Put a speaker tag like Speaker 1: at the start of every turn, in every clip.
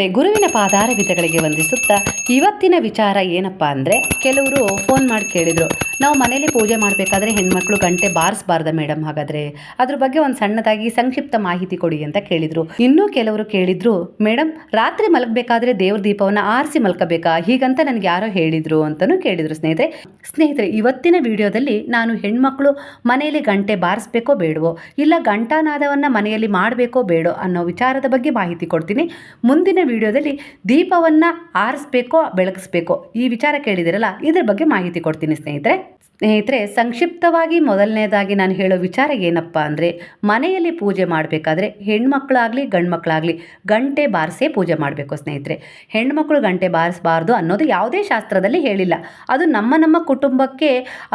Speaker 1: ಸ್ನೇಹಿತರೆ ಗುರುವಿನ ಪಾದಾರವಿದಗಳಿಗೆ ವಂದಿಸುತ್ತಾ ಇವತ್ತಿನ ವಿಚಾರ ಏನಪ್ಪ ಅಂದರೆ ಕೆಲವರು ಫೋನ್ ಮಾಡಿ ಕೇಳಿದರು. ನಾವು ಮನೇಲಿ ಪೂಜೆ ಮಾಡಬೇಕಾದ್ರೆ ಹೆಣ್ಮಕ್ಳು ಗಂಟೆ ಬಾರಿಸಬಾರ್ದ ಮೇಡಮ್ ಹಾಗಾದರೆ. ಅದ್ರ ಬಗ್ಗೆ ಒಂದು ಸಣ್ಣದಾಗಿ ಸಂಕ್ಷಿಪ್ತ ಮಾಹಿತಿ ಕೊಡಿ ಅಂತ ಕೇಳಿದರು. ಇನ್ನೂ ಕೆಲವರು ಕೇಳಿದ್ರು, ಮೇಡಮ್, ರಾತ್ರಿ ಮಲಗಬೇಕಾದ್ರೆ ದೇವ್ರ ದೀಪವನ್ನು ಆರಿಸಿ ಮಲ್ಕಬೇಕಾ? ಹೀಗಂತ ನನಗೆ ಯಾರೋ ಹೇಳಿದರು ಅಂತಲೂ ಕೇಳಿದರು ಸ್ನೇಹಿತರೆ. ಸ್ನೇಹಿತರೆ, ಇವತ್ತಿನ ವಿಡಿಯೋದಲ್ಲಿ ನಾನು ಹೆಣ್ಮಕ್ಳು ಮನೆಯಲ್ಲಿ ಗಂಟೆ ಬಾರಿಸ್ಬೇಕೋ ಬೇಡವೋ, ಇಲ್ಲ ಗಂಟಾನಾದವನ್ನು ಮನೆಯಲ್ಲಿ ಮಾಡಬೇಕೋ ಬೇಡೋ ಅನ್ನೋ ವಿಚಾರದ ಬಗ್ಗೆ ಮಾಹಿತಿ ಕೊಡ್ತೀನಿ. ಮುಂದಿನ ವಿಡಿಯೋದಲ್ಲಿ ದೀಪವನ್ನು ಆರಿಸ್ಬೇಕೋ, ಬೆಳಗಿಸ್ಬೇಕೋ ಈ ವಿಚಾರ ಕೇಳಿದಿರಲ್ಲ, ಇದ್ರ ಬಗ್ಗೆ ಮಾಹಿತಿ ಕೊಡ್ತೀನಿ ಸ್ನೇಹಿತರೆ. ಸ್ನೇಹಿತರೆ, ಸಂಕ್ಷಿಪ್ತವಾಗಿ ಮೊದಲನೇದಾಗಿ ನಾನು ಹೇಳೋ ವಿಚಾರ ಏನಪ್ಪ ಅಂದರೆ, ಮನೆಯಲ್ಲಿ ಪೂಜೆ ಮಾಡಬೇಕಾದ್ರೆ ಹೆಣ್ಮಕ್ಳಾಗಲಿ, ಗಂಡ್ಮಕ್ಳಾಗಲಿ ಗಂಟೆ ಬಾರಿಸೇ ಪೂಜೆ ಮಾಡಬೇಕು ಸ್ನೇಹಿತರೆ. ಹೆಣ್ಮಕ್ಳು ಗಂಟೆ ಬಾರಿಸಬಾರ್ದು ಅನ್ನೋದು ಯಾವುದೇ ಶಾಸ್ತ್ರದಲ್ಲಿ ಹೇಳಿಲ್ಲ. ಅದು ನಮ್ಮ ನಮ್ಮ ಕುಟುಂಬಕ್ಕೆ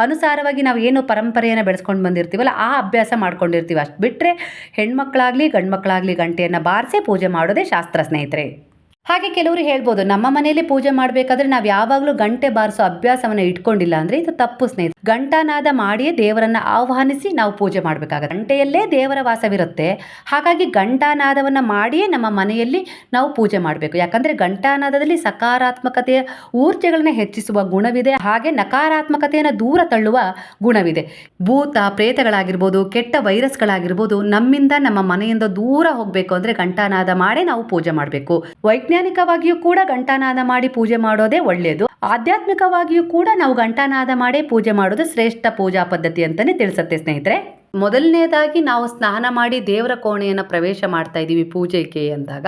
Speaker 1: ಅನುಸಾರವಾಗಿ ನಾವು ಏನು ಪರಂಪರೆಯನ್ನು ಬೆಳೆಸ್ಕೊಂಡು ಬಂದಿರ್ತೀವಲ್ಲ, ಆ ಅಭ್ಯಾಸ ಮಾಡ್ಕೊಂಡಿರ್ತೀವಿ. ಅಷ್ಟು ಬಿಟ್ಟರೆ ಹೆಣ್ಮಕ್ಳಾಗಲಿ, ಗಂಡ್ಮಕ್ಳಾಗಲಿ ಗಂಟೆಯನ್ನು ಬಾರಿಸೇ ಪೂಜೆ ಮಾಡೋದೇ ಶಾಸ್ತ್ರ ಸ್ನೇಹಿತರೆ. ಹಾಗೆ ಕೆಲವರು ಹೇಳ್ಬೋದು, ನಮ್ಮ ಮನೆಯಲ್ಲಿ ಪೂಜೆ ಮಾಡಬೇಕಾದ್ರೆ ನಾವು ಯಾವಾಗಲೂ ಗಂಟೆ ಬಾರಿಸೋ ಅಭ್ಯಾಸವನ್ನು ಇಟ್ಕೊಂಡಿಲ್ಲ ಅಂದರೆ ಇದು ತಪ್ಪು ಸ್ನೇಹಿತ ಗಂಟಾನಾದ ಮಾಡಿಯೇ ದೇವರನ್ನು ಆಹ್ವಾನಿಸಿ ನಾವು ಪೂಜೆ ಮಾಡಬೇಕಾಗುತ್ತೆ. ಗಂಟೆಯಲ್ಲೇ ದೇವರ ವಾಸವಿರುತ್ತೆ. ಹಾಗಾಗಿ ಗಂಟಾನಾದವನ್ನು ಮಾಡಿಯೇ ನಮ್ಮ ಮನೆಯಲ್ಲಿ ನಾವು ಪೂಜೆ ಮಾಡಬೇಕು. ಯಾಕಂದರೆ ಗಂಟಾನಾದದಲ್ಲಿ ಸಕಾರಾತ್ಮಕತೆಯ ಊರ್ಜೆಗಳನ್ನ ಹೆಚ್ಚಿಸುವ ಗುಣವಿದೆ. ಹಾಗೆ ನಕಾರಾತ್ಮಕತೆಯನ್ನು ದೂರ ತಳ್ಳುವ ಗುಣವಿದೆ. ಭೂತ, ಪ್ರೇತಗಳಾಗಿರ್ಬೋದು, ಕೆಟ್ಟ ವೈರಸ್ಗಳಾಗಿರ್ಬೋದು, ನಮ್ಮಿಂದ ನಮ್ಮ ಮನೆಯಿಂದ ದೂರ ಹೋಗಬೇಕು ಅಂದರೆ ಗಂಟಾನಾದ ಮಾಡೇ ನಾವು ಪೂಜೆ ಮಾಡಬೇಕು. ವೈಜ್ಞಾನಿಕವಾಗಿಯೂ ಕೂಡ ಗಂಟಾನಾದ ಮಾಡಿ ಪೂಜೆ ಮಾಡೋದೇ ಒಳ್ಳೆಯದು ಆಧ್ಯಾತ್ಮಿಕವಾಗಿಯೂ ಕೂಡ ನಾವು ಗಂಟಾನಾದ ಮಾಡೇ ಪೂಜೆ ಮಾಡೋದು ಶ್ರೇಷ್ಠ ಪೂಜಾ ಪದ್ಧತಿ ಅಂತಲೇ ತಿಳಿಸುತ್ತೆ ಸ್ನೇಹಿತರೆ. ಮೊದಲನೇದಾಗಿ ನಾವು ಸ್ನಾನ ಮಾಡಿ ದೇವರ ಕೋಣೆಯನ್ನು ಪ್ರವೇಶ ಮಾಡ್ತಾ ಇದ್ದೀವಿ ಪೂಜೆಗೆ ಅಂದಾಗ.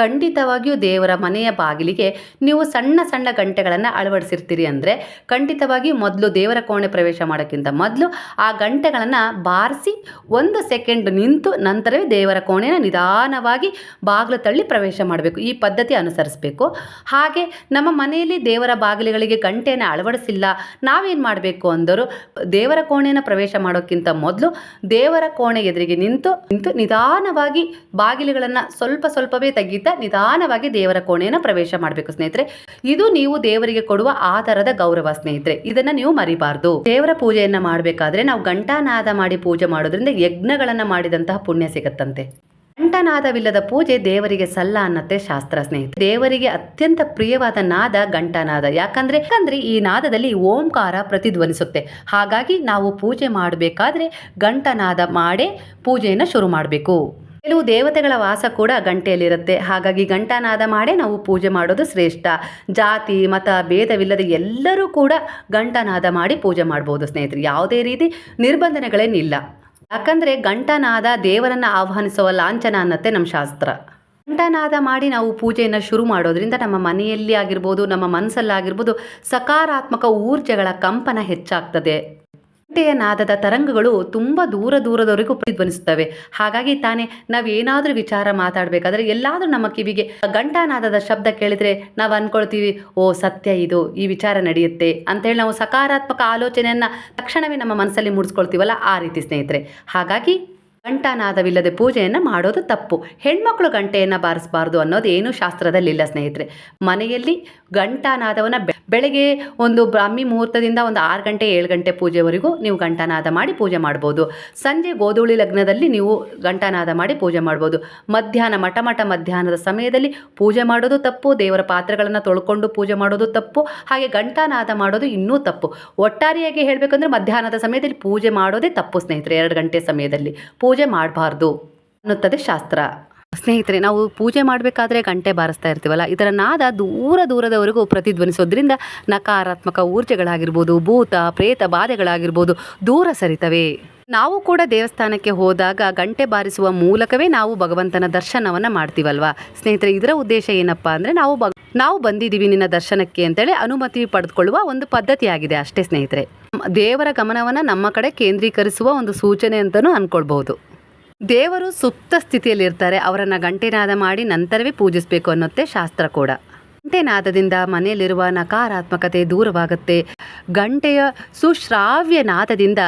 Speaker 1: ಖಂಡಿತವಾಗಿಯೂ ದೇವರ ಮನೆಯ ಬಾಗಿಲಿಗೆ ನೀವು ಸಣ್ಣ ಸಣ್ಣ ಗಂಟೆಗಳನ್ನು ಅಳವಡಿಸಿರ್ತೀರಿ ಅಂದರೆ ಖಂಡಿತವಾಗಿಯೂ ಮೊದಲು ದೇವರ ಕೋಣೆ ಪ್ರವೇಶ ಮಾಡೋಕ್ಕಿಂತ ಮೊದಲು ಆ ಗಂಟೆಗಳನ್ನು ಬಾರಿಸಿ ಒಂದು ಸೆಕೆಂಡ್ ನಿಂತು ನಂತರವೇ ದೇವರ ಕೋಣೆಯನ್ನು ನಿಧಾನವಾಗಿ ಬಾಗಿಲು ತಳ್ಳಿ ಪ್ರವೇಶ ಮಾಡಬೇಕು. ಈ ಪದ್ಧತಿ ಅನುಸರಿಸಬೇಕು. ಹಾಗೆ ನಮ್ಮ ಮನೆಯಲ್ಲಿ ದೇವರ ಬಾಗಿಲುಗಳಿಗೆ ಗಂಟೆಯನ್ನು ಅಳವಡಿಸಿಲ್ಲ, ನಾವೇನು ಮಾಡಬೇಕು ಅಂದರು, ದೇವರ ಕೋಣೆಯನ್ನು ಪ್ರವೇಶ ಮಾಡೋಕ್ಕಿಂತ ಮೊದಲು ದೇವರ ಕೋಣೆ ಎದುರಿಗೆ ನಿಂತು ನಿಂತು ನಿಧಾನವಾಗಿ ಬಾಗಿಲುಗಳನ್ನು ಸ್ವಲ್ಪ ಸ್ವಲ್ಪವೇ ತೆಗೀತಾ ನಿಧಾನವಾಗಿ ದೇವರ ಕೋಣೆಯನ್ನು ಪ್ರವೇಶ ಮಾಡಬೇಕು ಸ್ನೇಹಿತರೆ. ಇದು ನೀವು ದೇವರಿಗೆ ಕೊಡುವ ಆಧಾರದ ಗೌರವ ಸ್ನೇಹಿತರೆ. ಇದನ್ನ ನೀವು ಮರಿಬಾರ್ದು. ದೇವರ ಪೂಜೆಯನ್ನ ಮಾಡಬೇಕಾದ್ರೆ ನಾವು ಗಂಟಾನಾದ ಮಾಡಿ ಪೂಜೆ ಮಾಡೋದ್ರಿಂದ ಯಜ್ಞಗಳನ್ನ ಮಾಡಿದಂತಹ ಪುಣ್ಯ ಸಿಗತ್ತಂತೆ. ಘಂಟನಾದವಿಲ್ಲದ ಪೂಜೆ ದೇವರಿಗೆ ಸಲ್ಲ ಅನ್ನತ್ತೆ ಶಾಸ್ತ್ರ ಸ್ನೇಹಿತ ದೇವರಿಗೆ ಅತ್ಯಂತ ಪ್ರಿಯವಾದ ನಾದ ಘಂಟನಾದ ಯಾಕಂದ್ರೆ ಯಾಕಂದ್ರೆ ಈ ನಾದದಲ್ಲಿ ಓಂಕಾರ ಪ್ರತಿಧ್ವನಿಸುತ್ತೆ. ಹಾಗಾಗಿ ನಾವು ಪೂಜೆ ಮಾಡಬೇಕಾದ್ರೆ ಘಂಟನಾದ ಮಾಡೇ ಪೂಜೆಯನ್ನು ಶುರು ಮಾಡಬೇಕು. ಕೆಲವು ದೇವತೆಗಳ ವಾಸ ಕೂಡ ಗಂಟೆಯಲ್ಲಿರುತ್ತೆ. ಹಾಗಾಗಿ ಗಂಟನಾದ ಮಾಡೇ ನಾವು ಪೂಜೆ ಮಾಡೋದು ಶ್ರೇಷ್ಠ. ಜಾತಿ, ಮತ, ಭೇದವಿಲ್ಲದೆ ಎಲ್ಲರೂ ಕೂಡ ಗಂಟನಾದ ಮಾಡಿ ಪೂಜೆ ಮಾಡ್ಬೋದು ಸ್ನೇಹಿತರೆ. ಯಾವುದೇ ರೀತಿ ನಿರ್ಬಂಧನೆಗಳೇನಿಲ್ಲ. ಯಾಕಂದರೆ ಗಂಟನಾದ ದೇವರನ್ನು ಆಹ್ವಾನಿಸುವ ಲಾಂಛನ ಅನ್ನತ್ತೆ ನಮ್ಮ ಶಾಸ್ತ್ರ. ಗಂಟನಾದ ಮಾಡಿ ನಾವು ಪೂಜೆಯನ್ನು ಶುರು ಮಾಡೋದ್ರಿಂದ ನಮ್ಮ ಮನೆಯಲ್ಲಿ ಆಗಿರ್ಬೋದು, ನಮ್ಮ ಮನಸ್ಸಲ್ಲಾಗಿರ್ಬೋದು ಸಕಾರಾತ್ಮಕ ಊರ್ಜೆಗಳ ಕಂಪನ ಹೆಚ್ಚಾಗ್ತದೆ. ಗಂಟೆಯ ನಾದದ ತರಂಗಗಳು ತುಂಬ ದೂರ ದೂರದವರೆಗೂ ಪ್ರತಿಧ್ವನಿಸುತ್ತವೆ. ಹಾಗಾಗಿ ತಾನೇ ನಾವು ಏನಾದರೂ ವಿಚಾರ ಮಾತಾಡಬೇಕಾದ್ರೆ ಎಲ್ಲಾದರೂ ನಮ್ಮ ಕಿವಿಗೆ ಗಂಟಾನಾದದ ಶಬ್ದ ಕೇಳಿದರೆ ನಾವು ಅಂದ್ಕೊಳ್ತೀವಿ ಓ, ಸತ್ಯ ಇದು, ಈ ವಿಚಾರ ನಡೆಯುತ್ತೆ ಅಂತೇಳಿ ನಾವು ಸಕಾರಾತ್ಮಕ ಆಲೋಚನೆಯನ್ನು ತಕ್ಷಣವೇ ನಮ್ಮ ಮನಸ್ಸಲ್ಲಿ ಮೂಡಿಸ್ಕೊಳ್ತೀವಲ್ಲ ಆ ರೀತಿ ಸ್ನೇಹಿತರೆ. ಹಾಗಾಗಿ ಗಂಟಾನಾದವಿಲ್ಲದೆ ಪೂಜೆಯನ್ನು ಮಾಡೋದು ತಪ್ಪು. ಹೆಣ್ಮಕ್ಳು ಗಂಟೆಯನ್ನು ಬಾರಿಸಬಾರ್ದು ಅನ್ನೋದು ಏನೂ ಶಾಸ್ತ್ರದಲ್ಲಿಲ್ಲ ಸ್ನೇಹಿತರೆ. ಮನೆಯಲ್ಲಿ ಘಂಟಾನಾದವನ್ನು ಬೆಳಗ್ಗೆ ಒಂದು ಬ್ರಾಹ್ಮಿ ಮುಹೂರ್ತದಿಂದ ಒಂದು ಆರು ಗಂಟೆ, ಏಳು ಗಂಟೆ ಪೂಜೆವರೆಗೂ ನೀವು ಘಂಟಾನಾದ ಮಾಡಿ ಪೂಜೆ ಮಾಡ್ಬೋದು. ಸಂಜೆ ಗೋಧೂಳಿ ಲಗ್ನದಲ್ಲಿ ನೀವು ಘಂಟಾನಾದ ಮಾಡಿ ಪೂಜೆ ಮಾಡ್ಬೋದು. ಮಧ್ಯಾಹ್ನ ಮಠ ಮಠ ಮಧ್ಯಾಹ್ನದ ಸಮಯದಲ್ಲಿ ಪೂಜೆ ಮಾಡೋದು ತಪ್ಪು, ದೇವರ ಪಾತ್ರೆಗಳನ್ನು ತೊಳ್ಕೊಂಡು ಪೂಜೆ ಮಾಡೋದು ತಪ್ಪು, ಹಾಗೆ ಘಂಟಾನಾದ ಮಾಡೋದು ಇನ್ನೂ ತಪ್ಪು. ಒಟ್ಟಾರೆಯಾಗಿ ಹೇಳಬೇಕಂದ್ರೆ ಮಧ್ಯಾಹ್ನದ ಸಮಯದಲ್ಲಿ ಪೂಜೆ ಮಾಡೋದೇ ತಪ್ಪು ಸ್ನೇಹಿತರೆ, ಎರಡು ಗಂಟೆ ಸಮಯದಲ್ಲಿ. ಪೂಜೆ ಮಾಡಬಾರ್ದು ಅನ್ನುತ್ತದೆ ಶಾಸ್ತ್ರ. ಸ್ನೇಹಿತರೆ, ನಾವು ಪೂಜೆ ಮಾಡಬೇಕಾದ್ರೆ ಗಂಟೆ ಬಾರಿಸ್ತಾ ಇರ್ತೀವಲ್ಲ ಇದರ ನಾದ ದೂರ ದೂರದವರೆಗೂ ಪ್ರತಿಧ್ವನಿಸೋದ್ರಿಂದ ನಕಾರಾತ್ಮಕ ಊರ್ಜೆಗಳಾಗಿರ್ಬೋದು, ಭೂತ, ಪ್ರೇತ ಬಾಧೆಗಳಾಗಿರ್ಬೋದು ದೂರ ಸರಿತವೆ. ನಾವು ಕೂಡ ದೇವಸ್ಥಾನಕ್ಕೆ ಹೋದಾಗ ಗಂಟೆ ಬಾರಿಸುವ ಮೂಲಕವೇ ನಾವು ಭಗವಂತನ ದರ್ಶನವನ್ನು ಮಾಡ್ತೀವಲ್ವಾ? ಸ್ನೇಹಿತರೆ, ಇದರ ಉದ್ದೇಶ ಏನಪ್ಪ ಅಂದರೆ ನಾವು ಬ ನಾವು ಬಂದಿದ್ದೀವಿ ನಿನ್ನ ದರ್ಶನಕ್ಕೆ ಅಂತೇಳಿ ಅನುಮತಿ ಪಡೆದುಕೊಳ್ಳುವ ಒಂದು ಪದ್ಧತಿಯಾಗಿದೆ ಅಷ್ಟೇ ಸ್ನೇಹಿತರೆ. ದೇವರ ಗಮನವನ್ನು ನಮ್ಮ ಕಡೆ ಕೇಂದ್ರೀಕರಿಸುವ ಒಂದು ಸೂಚನೆ ಅಂತಲೂ ಅಂದ್ಕೊಳ್ಬಹುದು ದೇವರು ಸುಪ್ತ ಸ್ಥಿತಿಯಲ್ಲಿರ್ತಾರೆ, ಅವರನ್ನು ಗಂಟೆನಾದ ಮಾಡಿ ನಂತರವೇ ಪೂಜಿಸಬೇಕು ಅನ್ನೋತ್ತೆ ಶಾಸ್ತ್ರ ಕೂಡ. ಗಂಟೆನಾದದಿಂದ ಮನೆಯಲ್ಲಿರುವ ನಕಾರಾತ್ಮಕತೆ ದೂರವಾಗುತ್ತೆ. ಗಂಟೆಯ ಸುಶ್ರಾವ್ಯ ನಾದದಿಂದ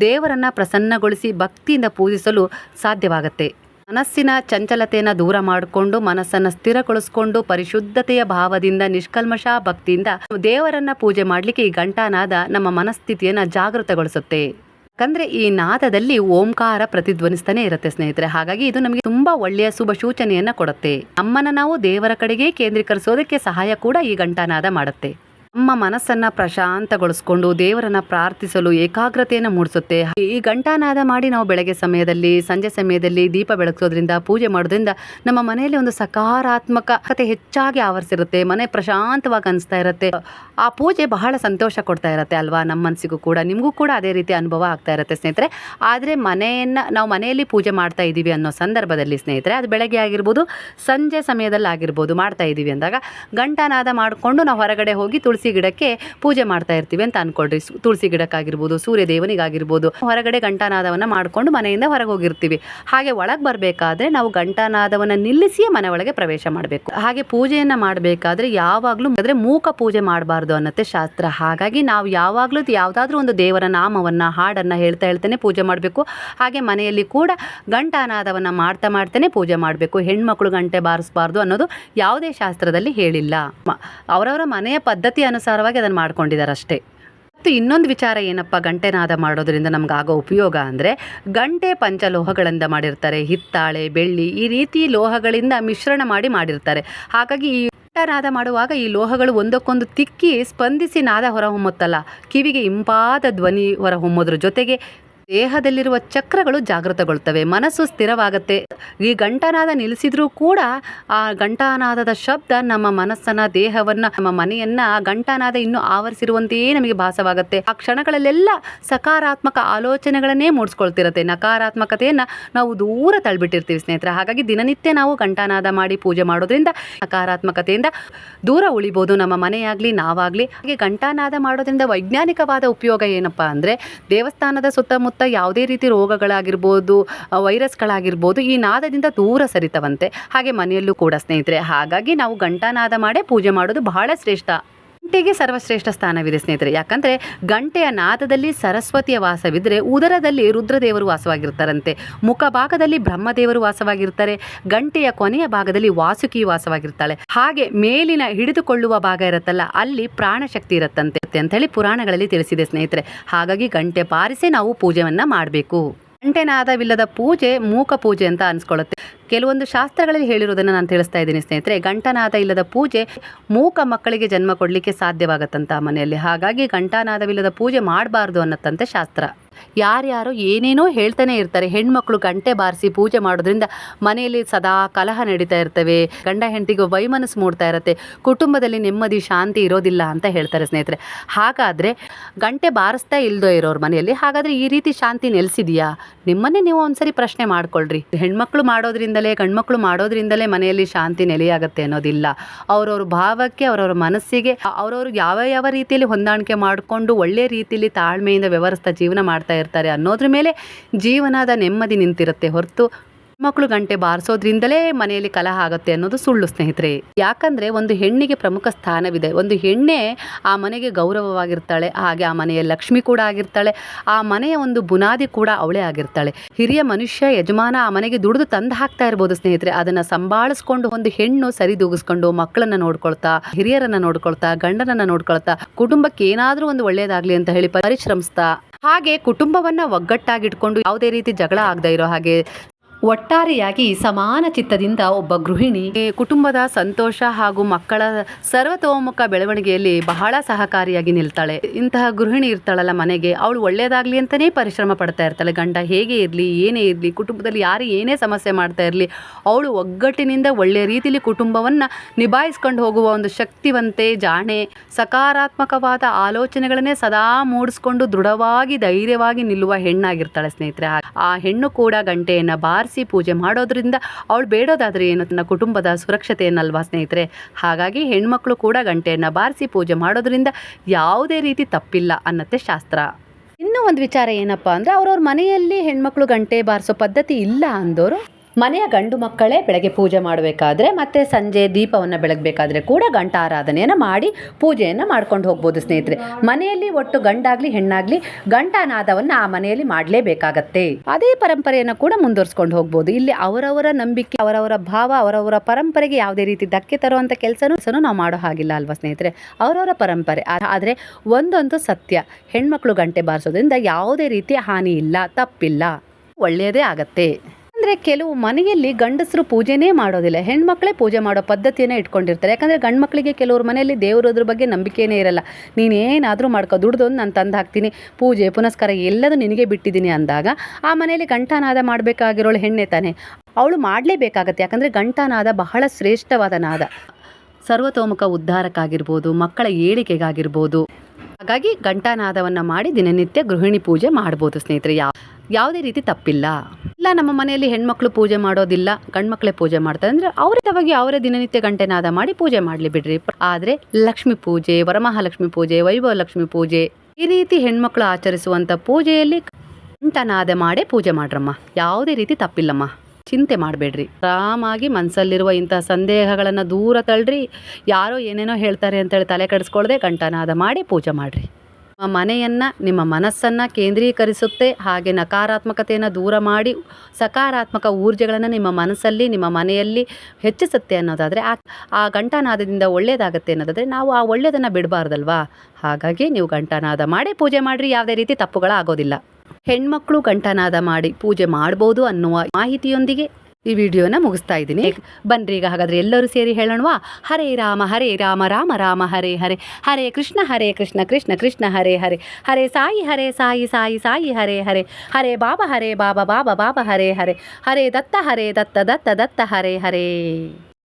Speaker 1: ದೇವರನ್ನು ಪ್ರಸನ್ನಗೊಳಿಸಿ ಭಕ್ತಿಯಿಂದ ಪೂಜಿಸಲು ಸಾಧ್ಯವಾಗುತ್ತೆ. ಮನಸ್ಸಿನ ಚಂಚಲತೆಯನ್ನು ದೂರ ಮಾಡಿಕೊಂಡು, ಮನಸ್ಸನ್ನು ಸ್ಥಿರಗೊಳಿಸ್ಕೊಂಡು, ಪರಿಶುದ್ಧತೆಯ ಭಾವದಿಂದ, ನಿಷ್ಕಲ್ಮಶ ಭಕ್ತಿಯಿಂದ ದೇವರನ್ನ ಪೂಜೆ ಮಾಡಲಿಕ್ಕೆ ಈ ಗಂಟಾನಾದ ನಮ್ಮ ಮನಸ್ಥಿತಿಯನ್ನು ಜಾಗೃತಗೊಳಿಸುತ್ತೆ. ಯಾಕಂದ್ರೆ ಈ ನಾದದಲ್ಲಿ ಓಂಕಾರ ಪ್ರತಿಧ್ವನಿಸ್ತಾನೆ ಇರುತ್ತೆ ಸ್ನೇಹಿತರೆ. ಹಾಗಾಗಿ ಇದು ನಮಗೆ ತುಂಬಾ ಒಳ್ಳೆಯ ಶುಭ ಸೂಚನೆಯನ್ನ ಕೊಡುತ್ತೆ. ನಮ್ಮನ್ನ ನಾವು ದೇವರ ಕಡೆಗೆ ಕೇಂದ್ರೀಕರಿಸೋದಕ್ಕೆ ಸಹಾಯ ಕೂಡ ಈ ಘಂಟಾನಾದ ಮಾಡುತ್ತೆ. ನಮ್ಮ ಮನಸ್ಸನ್ನ ಪ್ರಶಾಂತಗೊಳಿಸ್ಕೊಂಡು ದೇವರನ್ನ ಪ್ರಾರ್ಥಿಸಲು ಏಕಾಗ್ರತೆಯನ್ನು ಮೂಡಿಸುತ್ತೆ. ಈ ಗಂಟಾನಾದ ಮಾಡಿ ನಾವು ಬೆಳಗ್ಗೆ ಸಮಯದಲ್ಲಿ, ಸಂಜೆ ಸಮಯದಲ್ಲಿ ದೀಪ ಬೆಳಗಿಸೋದ್ರಿಂದ, ಪೂಜೆ ಮಾಡೋದ್ರಿಂದ ನಮ್ಮ ಮನೆಯಲ್ಲಿ ಒಂದು ಸಕಾರಾತ್ಮಕತೆ ಹೆಚ್ಚಾಗಿ ಆವರಿಸಿರುತ್ತೆ. ಮನೆ ಪ್ರಶಾಂತವಾಗಿ ಅನಿಸ್ತಾ ಇರುತ್ತೆ. ಆ ಪೂಜೆ ಬಹಳ ಸಂತೋಷ ಕೊಡ್ತಾ ಇರುತ್ತೆ ಅಲ್ವಾ? ನಮ್ಮ ಮನಸ್ಸಿಗೂ ಕೂಡ. ನಿಮಗೂ ಕೂಡ ಅದೇ ರೀತಿ ಅನುಭವ ಆಗ್ತಾ ಇರುತ್ತೆ ಸ್ನೇಹಿತರೆ. ಆದರೆ ಮನೆಯನ್ನು, ನಾವು ಮನೆಯಲ್ಲಿ ಪೂಜೆ ಮಾಡ್ತಾ ಇದ್ದೀವಿ ಅನ್ನೋ ಸಂದರ್ಭದಲ್ಲಿ ಸ್ನೇಹಿತರೆ, ಅದು ಬೆಳಗ್ಗೆ ಆಗಿರ್ಬೋದು, ಸಂಜೆ ಸಮಯದಲ್ಲಿ ಆಗಿರ್ಬೋದು ಮಾಡ್ತಾ ಇದ್ದೀವಿ ಅಂದಾಗ ಗಂಟಾನಾದ ಮಾಡಿಕೊಂಡು ನಾವು ಹೊರಗಡೆ ಹೋಗಿ ತುಳಸಿ ಗಿಡಕ್ಕೆ ಪೂಜೆ ಮಾಡ್ತಾ ಇರ್ತೀವಿ ಅಂತ ಅನ್ಕೊಳ್ರಿ. ತುಳಸಿ ಗಿಡಕ್ಕಾಗಿರ್ಬೋದು ಸೂರ್ಯ ದೇವನಿಗಾಗಿರ್ಬೋದು ಹೊರಗಡೆ ಘಂಟಾನಾದವನ್ನು ಮಾಡಿಕೊಂಡು ಮನೆಯಿಂದ ಹೊರಗೆ ಹೋಗಿರ್ತೀವಿ. ಹಾಗೆ ಒಳಗೆ ಬರಬೇಕಾದ್ರೆ ನಾವು ಘಂಟಾನಾದವನ್ನು ನಿಲ್ಲಿಸಿಯೇ ಮನೆ ಒಳಗೆ ಪ್ರವೇಶ ಮಾಡಬೇಕು. ಹಾಗೆ ಪೂಜೆಯನ್ನು ಮಾಡಬೇಕಾದ್ರೆ ಯಾವಾಗಲೂ ಅಂದರೆ ಮೂಕ ಪೂಜೆ ಮಾಡಬಾರ್ದು ಅನ್ನತ್ತೆ ಶಾಸ್ತ್ರ. ಹಾಗಾಗಿ ನಾವು ಯಾವಾಗಲೂ ಯಾವುದಾದ್ರೂ ಒಂದು ದೇವರ ನಾಮವನ್ನು, ಹಾಡನ್ನು ಹೇಳ್ತಾ ಹೇಳ್ತಾನೆ ಪೂಜೆ ಮಾಡಬೇಕು. ಹಾಗೆ ಮನೆಯಲ್ಲಿ ಕೂಡ ಗಂಟಾನಾದವನ್ನು ಮಾಡ್ತಾ ಮಾಡ್ತಾನೆ ಪೂಜೆ ಮಾಡಬೇಕು. ಹೆಣ್ಮಕ್ಳು ಗಂಟೆ ಬಾರಿಸಬಾರ್ದು ಅನ್ನೋದು ಯಾವುದೇ ಶಾಸ್ತ್ರದಲ್ಲಿ ಹೇಳಿಲ್ಲ. ಅವರವರ ಮನೆಯ ಪದ್ಧತಿ ಅನುಸಾರವಾಗಿ ಅದನ್ನು ಮಾಡ್ಕೊಂಡಿದ್ದಾರೆ ಅಷ್ಟೇ ಮತ್ತು ಇನ್ನೊಂದು ವಿಚಾರ ಏನಪ್ಪ, ಗಂಟೆನಾದ ಮಾಡೋದ್ರಿಂದ ನಮಗಾಗೋ ಉಪಯೋಗ ಅಂದರೆ ಗಂಟೆ ಪಂಚಲೋಹಗಳಿಂದ ಮಾಡಿರ್ತಾರೆ. ಹಿತ್ತಾಳೆ, ಬೆಳ್ಳಿ ಈ ರೀತಿ ಲೋಹಗಳಿಂದ ಮಿಶ್ರಣ ಮಾಡಿ ಮಾಡಿರ್ತಾರೆ. ಹಾಗಾಗಿ ಈ ನಾದ ಮಾಡುವಾಗ ಈ ಲೋಹಗಳು ಒಂದಕ್ಕೊಂದು ತಿಕ್ಕಿ ಸ್ಪಂದಿಸಿ ನಾದ ಹೊರಹೊಮ್ಮುತ್ತಲ್ಲ. ಕಿವಿಗೆ ಇಂಪಾದ ಧ್ವನಿ ಹೊರಹೊಮ್ಮೋದ್ರ ಜೊತೆಗೆ ದೇಹದಲ್ಲಿರುವ ಚಕ್ರಗಳು ಜಾಗೃತಗೊಳ್ತವೆ, ಮನಸ್ಸು ಸ್ಥಿರವಾಗುತ್ತೆ. ಈ ಗಂಟಾನಾದ ನಿಲ್ಲಿಸಿದ್ರೂ ಕೂಡ ಆ ಗಂಟಾನಾದದ ಶಬ್ದ ನಮ್ಮ ಮನಸ್ಸನ್ನ, ದೇಹವನ್ನ, ನಮ್ಮ ಮನೆಯನ್ನ ಆ ಘಂಟಾನಾದ ಇನ್ನೂ ಆವರಿಸಿರುವಂತೆಯೇ ನಮಗೆ ಭಾಸವಾಗುತ್ತೆ. ಆ ಕ್ಷಣಗಳಲ್ಲೆಲ್ಲ ಸಕಾರಾತ್ಮಕ ಆಲೋಚನೆಗಳನ್ನೇ ಮೂಡಿಸ್ಕೊಳ್ತಿರುತ್ತೆ. ನಕಾರಾತ್ಮಕತೆಯನ್ನ ನಾವು ದೂರ ತಳ್ಬಿಟ್ಟಿರ್ತೀವಿ ಸ್ನೇಹಿತರೆ. ಹಾಗಾಗಿ ದಿನನಿತ್ಯ ನಾವು ಘಂಟಾನಾದ ಮಾಡಿ ಪೂಜೆ ಮಾಡೋದ್ರಿಂದ ನಕಾರಾತ್ಮಕತೆಯಿಂದ ದೂರ ಉಳಿಬೋದು. ನಮ್ಮ ಮನೆಯಾಗ್ಲಿ, ನಾವಾಗ್ಲಿ. ಹಾಗೆ ಘಂಟಾನಾದ ಮಾಡೋದ್ರಿಂದ ವೈಜ್ಞಾನಿಕವಾದ ಉಪಯೋಗ ಏನಪ್ಪಾ ಅಂದ್ರೆ ದೇವಸ್ಥಾನದ ಸುತ್ತಮುತ್ತ ಯಾವುದೇ ರೀತಿ ರೋಗಗಳಾಗಿರ್ಬೋದು ವೈರಸ್ಗಳಾಗಿರ್ಬೋದು ಈ ನಾದದಿಂದ ದೂರ ಸರಿತವಂತೆ ಹಾಗೆ ಮನೆಯಲ್ಲೂ ಕೂಡ ಸ್ನೇಹಿತರೆ ಹಾಗಾಗಿ ನಾವು ಗಂಟಾನಾದ ಮಾಡೇ ಪೂಜೆ ಮಾಡೋದು ಬಹಳ ಶ್ರೇಷ್ಠ. ಗಂಟೆಗೆ ಸರ್ವಶ್ರೇಷ್ಠ ಸ್ಥಾನವಿದೆ, ಸ್ನೇಹಿತರೆ. ಯಾಕಂದರೆ ಗಂಟೆಯ ನಾದದಲ್ಲಿ ಸರಸ್ವತಿಯ ವಾಸವಿದ್ದರೆ ಉದರದಲ್ಲಿ ರುದ್ರದೇವರು ವಾಸವಾಗಿರ್ತಾರಂತೆ. ಮುಖಭಾಗದಲ್ಲಿ ಬ್ರಹ್ಮದೇವರು ವಾಸವಾಗಿರ್ತಾರೆ. ಗಂಟೆಯ ಕೊನೆಯ ಭಾಗದಲ್ಲಿ ವಾಸುಕಿ ವಾಸವಾಗಿರ್ತಾಳೆ. ಹಾಗೆ ಮೇಲಿನ ಹಿಡಿದುಕೊಳ್ಳುವ ಭಾಗ ಇರುತ್ತಲ್ಲ, ಅಲ್ಲಿ ಪ್ರಾಣಶಕ್ತಿ ಇರುತ್ತಂತೆ ಅಂತ ಹೇಳಿ ಪುರಾಣಗಳಲ್ಲಿ ತಿಳಿಸಿದೆ, ಸ್ನೇಹಿತರೆ. ಹಾಗಾಗಿ ಗಂಟೆ ಬಾರಿಸಿ ನಾವು ಪೂಜೆಯನ್ನು ಮಾಡಬೇಕು. ಗಂಟೆನಾದವಿಲ್ಲದ ಪೂಜೆ ಮೂಕ ಪೂಜೆ ಅಂತ ಅನ್ಸ್ಕೊಳ್ಳುತ್ತೆ. ಕೆಲವೊಂದು ಶಾಸ್ತ್ರಗಳಲ್ಲಿ ಹೇಳಿರೋದನ್ನು ನಾನು ತಿಳಿಸ್ತಾ ಇದ್ದೀನಿ ಸ್ನೇಹಿತರೆ. ಗಂಟನಾದ ಇಲ್ಲದ ಪೂಜೆ ಮೂಕ ಮಕ್ಕಳಿಗೆ ಜನ್ಮ ಕೊಡಲಿಕ್ಕೆ ಸಾಧ್ಯವಾಗತ್ತಂತ ಮನೆಯಲ್ಲಿ. ಹಾಗಾಗಿ ಗಂಟಾನಾದವಿಲ್ಲದ ಪೂಜೆ ಮಾಡಬಾರ್ದು ಅನ್ನತ್ತಂತೆ ಶಾಸ್ತ್ರ. ಯಾರ್ಯಾರೋ ಏನೇನೋ ಹೇಳ್ತಾನೆ ಇರ್ತಾರೆ. ಹೆಣ್ಮಕ್ಳು ಗಂಟೆ ಬಾರಿಸಿ ಪೂಜೆ ಮಾಡೋದ್ರಿಂದ ಮನೆಯಲ್ಲಿ ಸದಾ ಕಲಹ ನಡೀತಾ ಇರ್ತವೆ. ಗಂಡ ಹೆಂಡತಿಗೆ ವೈಮನಸ್ಸು ಮೂಡ್ತಾ ಇರುತ್ತೆ. ಕುಟುಂಬದಲ್ಲಿ ನೆಮ್ಮದಿ, ಶಾಂತಿ ಇರೋದಿಲ್ಲ ಅಂತ ಹೇಳ್ತಾರೆ ಸ್ನೇಹಿತರೆ. ಹಾಗಾದರೆ ಗಂಟೆ ಬಾರಿಸ್ತಾ ಇಲ್ದೋ ಇರೋರು ಮನೆಯಲ್ಲಿ ಹಾಗಾದರೆ ಈ ರೀತಿ ಶಾಂತಿ ನೆಲೆಸಿದೆಯಾ? ನಿಮ್ಮನ್ನೇ ನೀವು ಒಂದ್ಸರಿ ಪ್ರಶ್ನೆ ಮಾಡ್ಕೊಳ್ರಿ. ಹೆಣ್ಮಕ್ಳು ಮಾಡೋದ್ರಿಂದಲೇ, ಗಂಡ್ಮಕ್ಳು ಮಾಡೋದ್ರಿಂದಲೇ ಮನೆಯಲ್ಲಿ ಶಾಂತಿ ನೆಲೆಯಾಗತ್ತೆ ಅನ್ನೋದಿಲ್ಲ. ಅವ್ರವ್ರ ಭಾವಕ್ಕೆ, ಅವ್ರವ್ರ ಮನಸ್ಸಿಗೆ ಅವ್ರವ್ರಿಗೆ ಯಾವ ಯಾವ ರೀತಿಯಲ್ಲಿ ಹೊಂದಾಣಿಕೆ ಮಾಡಿಕೊಂಡು ಒಳ್ಳೆ ರೀತಿಯಲ್ಲಿ ತಾಳ್ಮೆಯಿಂದ ವ್ಯವಹರಿಸ್ತಾ ಜೀವನ ಮಾಡ್ತಾ ಇರ್ತಾರೆ ಅನ್ನೋದ್ರ ಮೇಲೆ ಜೀವನದ ನೆಮ್ಮದಿ ನಿಂತಿರುತ್ತೆ ಹೊರತು ಮಕ್ಕಳು ಗಂಟೆ ಬಾರಿಸೋದ್ರಿಂದಲೇ ಮನೆಯಲ್ಲಿ ಕಲಹ ಆಗುತ್ತೆ ಅನ್ನೋದು ಸುಳ್ಳು, ಸ್ನೇಹಿತರೆ. ಯಾಕಂದ್ರೆ ಒಂದು ಹೆಣ್ಣಿಗೆ ಪ್ರಮುಖ ಸ್ಥಾನವಿದೆ. ಒಂದು ಹೆಣ್ಣೆ ಆ ಮನೆಗೆ ಗೌರವವಾಗಿರ್ತಾಳೆ, ಹಾಗೆ ಆ ಮನೆಯ ಲಕ್ಷ್ಮಿ ಕೂಡ ಆಗಿರ್ತಾಳೆ, ಆ ಮನೆಯ ಒಂದು ಬುನಾದಿ ಕೂಡ ಅವಳೇ ಆಗಿರ್ತಾಳೆ. ಹಿರಿಯ ಮನುಷ್ಯ, ಯಜಮಾನ ಆ ಮನೆಗೆ ದುಡಿದು ತಂದು ಹಾಕ್ತಾ ಇರ್ಬೋದು, ಸ್ನೇಹಿತರೆ. ಅದನ್ನ ಸಂಭಾಳಿಸ್ಕೊಂಡು ಒಂದು ಹೆಣ್ಣು ಸರಿದೂಗಿಸ್ಕೊಂಡು ಮಕ್ಕಳನ್ನ ನೋಡ್ಕೊಳ್ತಾ, ಹಿರಿಯರನ್ನ ನೋಡ್ಕೊಳ್ತಾ, ಗಂಡನನ್ನ ನೋಡ್ಕೊಳ್ತಾ, ಕುಟುಂಬಕ್ಕೆ ಏನಾದರೂ ಒಂದು ಒಳ್ಳೇದಾಗ್ಲಿ ಅಂತ ಹೇಳಿ ಪರಿಶ್ರಮಿಸ್ತಾ, ಹಾಗೆ ಕುಟುಂಬವನ್ನ ಒಗ್ಗಟ್ಟಾಗಿಟ್ಕೊಂಡು ಯಾವುದೇ ರೀತಿ ಜಗಳ ಆಗದೆ ಇರೋ ಹಾಗೆ ಒಟ್ಟಾರೆಯಾಗಿ ಸಮಾನ ಚಿತ್ತದಿಂದ ಒಬ್ಬ ಗೃಹಿಣಿ ಕುಟುಂಬದ ಸಂತೋಷ ಹಾಗೂ ಮಕ್ಕಳ ಸರ್ವತೋಮುಖ ಬೆಳವಣಿಗೆಯಲ್ಲಿ ಬಹಳ ಸಹಕಾರಿಯಾಗಿ ನಿಲ್ತಾಳೆ. ಇಂತಹ ಗೃಹಿಣಿ ಇರ್ತಾಳಲ್ಲ ಮನೆಗೆ, ಅವಳು ಒಳ್ಳೇದಾಗ್ಲಿ ಅಂತಲೇ ಪರಿಶ್ರಮ ಪಡ್ತಾ ಇರ್ತಾಳೆ. ಗಂಡ ಹೇಗೆ ಇರಲಿ, ಏನೇ ಇರಲಿ, ಕುಟುಂಬದಲ್ಲಿ ಯಾರು ಏನೇ ಸಮಸ್ಯೆ ಮಾಡ್ತಾ ಇರಲಿ, ಅವಳು ಒಗ್ಗಟ್ಟಿನಿಂದ ಒಳ್ಳೆಯ ರೀತಿಯಲ್ಲಿ ಕುಟುಂಬವನ್ನು ನಿಭಾಯಿಸ್ಕೊಂಡು ಹೋಗುವ ಒಂದು ಶಕ್ತಿವಂತೆ ಜಾಣೆ, ಸಕಾರಾತ್ಮಕವಾದ ಆಲೋಚನೆಗಳನ್ನೇ ಸದಾ ಮೂಡಿಸ್ಕೊಂಡು ದೃಢವಾಗಿ, ಧೈರ್ಯವಾಗಿ ನಿಲ್ಲುವ ಹೆಣ್ಣಾಗಿರ್ತಾಳೆ ಸ್ನೇಹಿತರೆ. ಆ- ಹೆಣ್ಣು ಕೂಡ ಗಂಟೆಯನ್ನು ಬಾರಿಸಿ ಪೂಜೆ ಮಾಡೋದ್ರಿಂದ ಅವಳು ಬೇಡೋದಾದ್ರೆ ಏನು? ತನ್ನ ಕುಟುಂಬದ ಸುರಕ್ಷತೆಯನ್ನಲ್ವಾ ಸ್ನೇಹಿತರೆ? ಹಾಗಾಗಿ ಹೆಣ್ಮಕ್ಳು ಕೂಡ ಗಂಟೆಯನ್ನು ಬಾರಿಸಿ ಪೂಜೆ ಮಾಡೋದ್ರಿಂದ ಯಾವುದೇ ರೀತಿ ತಪ್ಪಿಲ್ಲ ಅನ್ನತ್ತೆ ಶಾಸ್ತ್ರ. ಇನ್ನೂ ಒಂದು ವಿಚಾರ ಏನಪ್ಪ ಅಂದರೆ ಅವ್ರವ್ರ ಮನೆಯಲ್ಲಿ ಹೆಣ್ಮಕ್ಳು ಗಂಟೆ ಬಾರಿಸೋ ಪದ್ಧತಿ ಇಲ್ಲ ಅಂದವರು ಮನೆಯ ಗಂಡು ಮಕ್ಕಳೇ ಬೆಳಗ್ಗೆ ಪೂಜೆ ಮಾಡಬೇಕಾದ್ರೆ ಮತ್ತು ಸಂಜೆ ದೀಪವನ್ನು ಬೆಳಗಬೇಕಾದ್ರೆ ಕೂಡ ಗಂಟಾರಾಧನೆಯನ್ನು ಮಾಡಿ ಪೂಜೆಯನ್ನು ಮಾಡ್ಕೊಂಡು ಹೋಗ್ಬೋದು ಸ್ನೇಹಿತರೆ. ಮನೆಯಲ್ಲಿ ಒಟ್ಟು ಗಂಡಾಗಲಿ ಹೆಣ್ಣಾಗಲಿ ಗಂಟಾನಾದವನ್ನು ಆ ಮನೆಯಲ್ಲಿ ಮಾಡಲೇಬೇಕಾಗತ್ತೆ. ಅದೇ ಪರಂಪರೆಯನ್ನು ಕೂಡ ಮುಂದುವರಿಸ್ಕೊಂಡು ಹೋಗ್ಬೋದು. ಇಲ್ಲಿ ಅವರವರ ನಂಬಿಕೆ, ಅವರವರ ಭಾವ, ಅವರವರ ಪರಂಪರೆಗೆ ಯಾವುದೇ ರೀತಿ ಧಕ್ಕೆ ತರುವಂಥ ಕೆಲಸನೂ ನಾವು ಮಾಡೋ ಹಾಗಿಲ್ಲ ಅಲ್ವಾ ಸ್ನೇಹಿತರೆ? ಅವರವರ ಪರಂಪರೆ. ಆದರೆ ಒಂದೊಂದು ಸತ್ಯ. ಹೆಣ್ಮಕ್ಳು ಗಂಟೆ ಬಾರಿಸೋದ್ರಿಂದ ಯಾವುದೇ ರೀತಿಯ ಹಾನಿ ಇಲ್ಲ, ತಪ್ಪಿಲ್ಲ. ಒಳ್ಳೆಯದೇ ಆಗತ್ತೆ. ಅಂದರೆ ಕೆಲವು ಮನೆಯಲ್ಲಿ ಗಂಡಸರು ಪೂಜೆನೇ ಮಾಡೋದಿಲ್ಲ. ಹೆಣ್ಮಕ್ಳೇ ಪೂಜೆ ಮಾಡೋ ಪದ್ಧತಿಯನ್ನು ಇಟ್ಕೊಂಡಿರ್ತಾರೆ. ಯಾಕಂದರೆ ಗಂಡು ಮಕ್ಕಳಿಗೆ ಕೆಲವ್ರ ಮನೆಯಲ್ಲಿ ದೇವರದ್ರ ಬಗ್ಗೆ ನಂಬಿಕೆನೇ ಇರಲ್ಲ. ನೀನೇನಾದರೂ ಮಾಡ್ಕೋ, ದುಡ್ದೊಂದು ನಾನು ತಂದು ಹಾಕ್ತೀನಿ. ಪೂಜೆ, ಪುನಸ್ಕಾರ ಎಲ್ಲದೂ ನಿನಗೆ ಬಿಟ್ಟಿದ್ದೀನಿ ಅಂದಾಗ ಆ ಮನೆಯಲ್ಲಿ ಗಂಟಾನಾದ ಮಾಡಬೇಕಾಗಿರೋಳು ಹೆಣ್ಣೆ ತಾನೆ. ಅವಳು ಮಾಡಲೇಬೇಕಾಗತ್ತೆ. ಯಾಕಂದರೆ ಗಂಟಾನಾದ ಬಹಳ ಶ್ರೇಷ್ಠವಾದ ನಾದ. ಸರ್ವತೋಮುಖ ಉದ್ಧಾರಕ್ಕಾಗಿರ್ಬೋದು, ಮಕ್ಕಳ ಏಳಿಗೆಗಾಗಿರ್ಬೋದು. ಹಾಗಾಗಿ ಗಂಟಾನಾದವನ್ನು ಮಾಡಿ ದಿನನಿತ್ಯ ಗೃಹಿಣಿ ಪೂಜೆ ಮಾಡ್ಬೋದು ಸ್ನೇಹಿತರೆ. ಯಾವ ಯಾವುದೇ ರೀತಿ ತಪ್ಪಿಲ್ಲ. ಇಲ್ಲ, ನಮ್ಮ ಮನೆಯಲ್ಲಿ ಹೆಣ್ಮಕ್ಳು ಪೂಜೆ ಮಾಡೋದಿಲ್ಲ, ಗಂಡ್ಮಕ್ಳೇ ಪೂಜೆ ಮಾಡ್ತಾರೆ ಅಂದರೆ ಅವರಿತವಾಗಿ ಅವರೇ ದಿನನಿತ್ಯ ಗಂಟೆನಾದ ಮಾಡಿ ಪೂಜೆ ಮಾಡಲಿ ಬಿಡ್ರಿ. ಆದರೆ ಲಕ್ಷ್ಮಿ ಪೂಜೆ, ವರಮಹಾಲಕ್ಷ್ಮಿ ಪೂಜೆ ವೈಭವ ಲಕ್ಷ್ಮಿ ಪೂಜೆ, ಈ ರೀತಿ ಹೆಣ್ಮಕ್ಳು ಆಚರಿಸುವಂಥ ಪೂಜೆಯಲ್ಲಿ ಗಂಟನಾದ ಮಾಡೇ ಪೂಜೆ ಮಾಡ್ರಮ್ಮ. ಯಾವುದೇ ರೀತಿ ತಪ್ಪಿಲ್ಲಮ್ಮ. ಚಿಂತೆ ಮಾಡಬೇಡ್ರಿ. ಆರಾಮಾಗಿ ಮನಸ್ಸಲ್ಲಿರುವ ಇಂತಹ ಸಂದೇಹಗಳನ್ನು ದೂರ ತಳ್ಳ್ರಿ ಯಾರೋ ಏನೇನೋ ಹೇಳ್ತಾರೆ ಅಂತೇಳಿ ತಲೆ ಕೆಡಿಸ್ಕೊಳ್ದೆ ಕಂಠನಾದ ಮಾಡಿ ಪೂಜೆ ಮಾಡಿರಿ. ನಿಮ್ಮ ಮನೆಯನ್ನು, ನಿಮ್ಮ ಮನಸ್ಸನ್ನು ಕೇಂದ್ರೀಕರಿಸುತ್ತೆ. ಹಾಗೆ ನಕಾರಾತ್ಮಕತೆಯನ್ನು ದೂರ ಮಾಡಿ, ಸಕಾರಾತ್ಮಕ ಊರ್ಜೆಗಳನ್ನು ನಿಮ್ಮ ಮನಸ್ಸಲ್ಲಿ, ನಿಮ್ಮ ಮನೆಯಲ್ಲಿ ಹೆಚ್ಚಿಸುತ್ತೆ ಅನ್ನೋದಾದರೆ ಆ ಆ ಗಂಟನಾದದಿಂದ ಒಳ್ಳೆಯದಾಗುತ್ತೆ ಅನ್ನೋದಾದರೆ ನಾವು ಆ ಒಳ್ಳೆಯದನ್ನು ಬಿಡಬಾರ್ದಲ್ವಾ? ಹಾಗಾಗಿ ನೀವು ಗಂಟನಾದ ಮಾಡಿ ಪೂಜೆ ಮಾಡಿರಿ. ಯಾವುದೇ ರೀತಿ ತಪ್ಪುಗಳಾಗೋದಿಲ್ಲ. ಹೆಣ್ಮಕ್ಳು ಗಂಟನಾದ ಮಾಡಿ ಪೂಜೆ ಮಾಡ್ಬೋದು ಅನ್ನುವ ಮಾಹಿತಿಯೊಂದಿಗೆ ಈ ವಿಡಿಯೋನ ಮುಗಿಸ್ತಾ ಇದ್ದೀನಿ. ಬನ್ರಿ ಈಗ ಹಾಗಾದ್ರೆ ಎಲ್ಲರೂ ಸೇರಿ ಹೇಳೋಣವಾ? ಹರೇ ರಾಮ ಹರೇ ರಾಮ ರಾಮ ರಾಮ, ಹರೇ ಹರೇ. ಹರೇ ಕೃಷ್ಣ ಹರೇ ಕೃಷ್ಣ ಕೃಷ್ಣ ಕೃಷ್ಣ, ಹರೇ ಹರೇ. ಹರೇ ಸಾಯಿ ಹರೇ ಸಾಯಿ ಸಾಯಿ ಸಾಯಿ, ಹರೇ ಹರೇ. ಹರೇ ಬಾಬಾ ಹರೇ ಬಾಬಾ ಬಾಬಾ ಬಾಬಾ, ಹರೇ ಹರೇ. ಹರೇ ದತ್ತ ಹರೇ ದತ್ತ ದತ್ತ ದತ್ತ, ಹರೇ ಹರೇ.